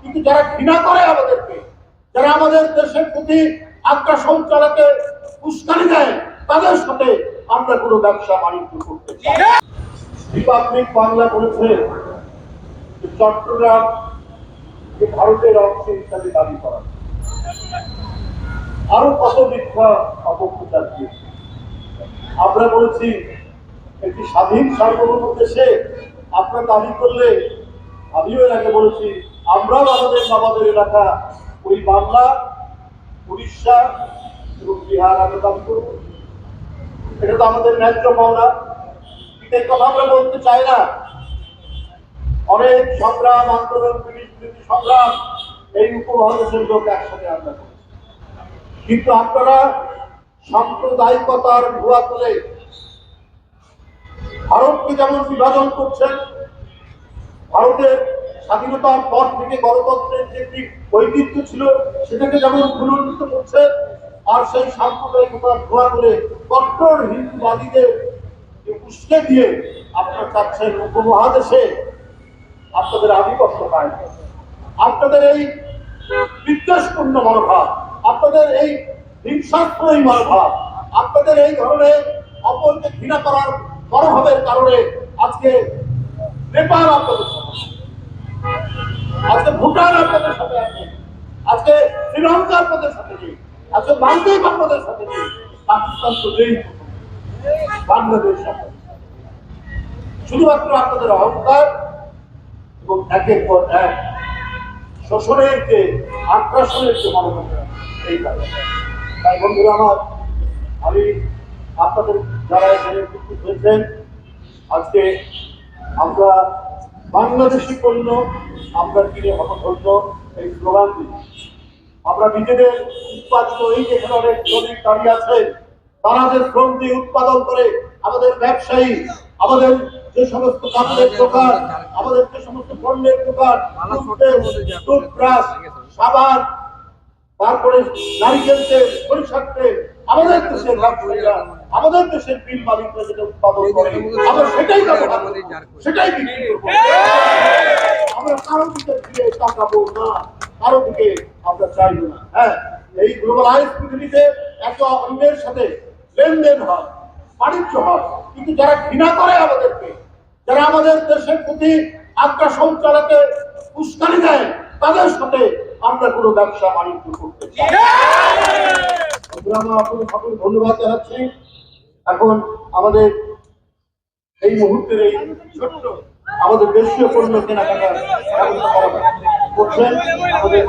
কিন্তু যারা ঘৃণা করে আমাদেরকে, যারা আমাদের দেশের প্রতি আগ্রাসন চালাতে উস্কানি দেয়, তাদের সাথে আমরা কোনো ব্যবসা বাণিজ্য করতে রিপাবলিক বাংলা বলেছে চট্টগ্রাম যে ভারতের অংশ হিসাবে দাবি করা। আরও কত মিথ্যা অপপ্রচার দিয়েছে। আমরা বলেছি, একটি স্বাধীন সার্বভৌম দেশে আপনার দাবি করলে, আমিও এর আগে বলেছি আমরাও আমাদের বাবাদের এলাকা, ওই বাংলা, উড়িষ্যা এবং বিহার আমরা দাবি করব। এটা তো আমাদের ন্যায্য পাওনা কিন্তু কথা আমরা বলতে চাই না। অনেক সংগ্রাম, আন্দোলন ব্রিটিশ সংগ্রাম এই উপমহাদেশের লোক একসাথে আমরা করেছি। কিন্তু আপনারা সাম্প্রদায়িকতার ভুয়া তুলে ভারতকে যেমন বিভাজন করছেন, ভারতের স্বাধীনতার পর থেকে গণতন্ত্রের যে একটি ঐতিহ্য ছিল, সেটাকে যেমন পুনরুদ্ধ করছে, আর সেই সাম্প্রদায়িকতার ধোয়া করে কট্টর হিন্দুবাদীদের উস্কে দিয়ে আপনারা চাচ্ছেন উপমহাদেশে, আপনাদের আধিপত্য পায় আপনাদের এই বিদ্বেষপূর্ণ মনোভাব, আপনাদের এই হিংসাত্মক মনোভাব, আপনাদের এই ধরনের অপরকে ঘৃণা করার মনোভাবের কারণে আজকে নেপাল আপনাদের ভুটান আপনাদের সাথে আছে। আজকে শ্রীলঙ্কা আপনাদের সাথে নেই। আজকে মালদ্বীপ আপনাদের সাথে নেই। পাকিস্তান তো নেই। বাংলাদেশ শুধুমাত্র আপনাদের অহংকার এবং একের পর এক শোষণের যে আগ্রাসনের যে মনোভাব এই তাই বন্ধুরা আমার, আমি আপনাদের যারা এখানে উপস্থিত হয়েছেন, আজকে আমরা বাংলাদেশি পণ্য, আমরা কিনে হতধন্য এই স্লোগান দিই। আমরা নিজেদের উৎপাদিত এই যেখানে অনেক দাঁড়িয়ে আছেন তারা যে শ্রম দিয়ে উৎপাদন করে আমাদের ব্যবসায়ী, আমাদের যে সমস্ত কাপড়ের দোকান, আমাদের যে সমস্ত পণ্যের দোকান টুথব্রাশ সাবান, তারপরে নারিকেল তেল, সরিষার আমাদের দেশের ব্যবসায়ীরা আমাদের দেশের বিল মালিকরা যেটা উৎপাদন করে আমরা সেটাই সেটাই বিক্রি করব। আমরা কারও দিকে ফিরে তাকাবো না কারও দিকে আমরা চাইব না। হ্যাঁ এই গ্লোবালাইজ পৃথিবীতে একে অন্যের সাথে লেনদেন হয় বাণিজ্য হয় কিন্তু যারা ঘৃণা করে আমাদেরকে যারা আমাদের দেশের প্রতি আগ্রাসন চালাতে উস্কানি দেয় তাদের সাথে আমরা কোনো ব্যবসা বাণিজ্য করতে চাই সকল ধন্যবাদ জানাচ্ছি। এখন আমাদের এই মুহূর্তের ছোট্ট আমাদের দেশীয় পণ্য কেনাকাটার করছেন আমাদের